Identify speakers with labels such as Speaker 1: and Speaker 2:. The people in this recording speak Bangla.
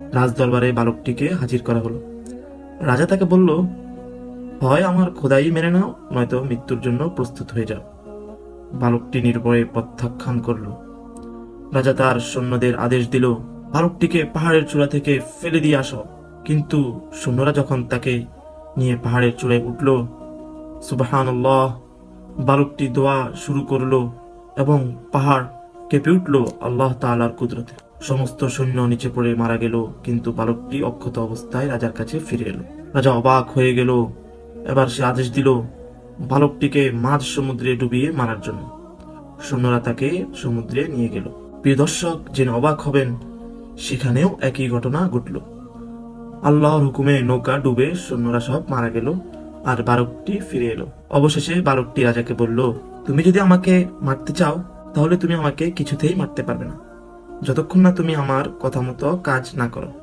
Speaker 1: রাজদরবারে বালকটিকে হাজির করা হলো। রাজা তাকে বলল হয় আমার খোদাই মেনে নাও, নয়তো মৃত্যুর জন্য প্রস্তুত হয়ে যাও। বালকটি নির্ভয়ে প্রত্যাখ্যান করল। রাজা তার সৈন্যদের আদেশ দিল, বালকটিকে পাহাড়ের চূড়া থেকে ফেলে দিয়ে আসো। কিন্তু সৈন্যরা যখন তাকে নিয়ে পাহাড়ের চূড়ায় উঠল সুবাহান বালকটি দোয়া শুরু করল এবং পাহাড় কেঁপে উঠল আল্লাহ তাআলার কুদরতে। সমস্ত সৈন্য নিচে পড়ে মারা গেল, কিন্তু বালকটি অক্ষত অবস্থায় রাজার কাছে ফিরে এলো। রাজা অবাক হয়ে গেল। এবার সে আদেশ দিল, বালকটিকে মাঝ সমুদ্রে ডুবিয়ে মারার জন্য। সৈন্যরা তাকে সমুদ্রে নিয়ে গেল। প্রিয় দর্শক, যিনি অবাক হবেন, সেখানেও একই ঘটনা ঘটল। আল্লাহর হুকুমে নৌকা ডুবে সৈন্যরা সব মারা গেল আর বালকটি ফিরে এলো। অবশেষে বালকটি রাজাকে বলল, তুমি যদি আমাকে মারতে চাও, তাহলে তুমি আমাকে কিছুতেই মারতে পারবে না। যতক্ষণ না তুমি আমার কথা মতো কাজ না করো।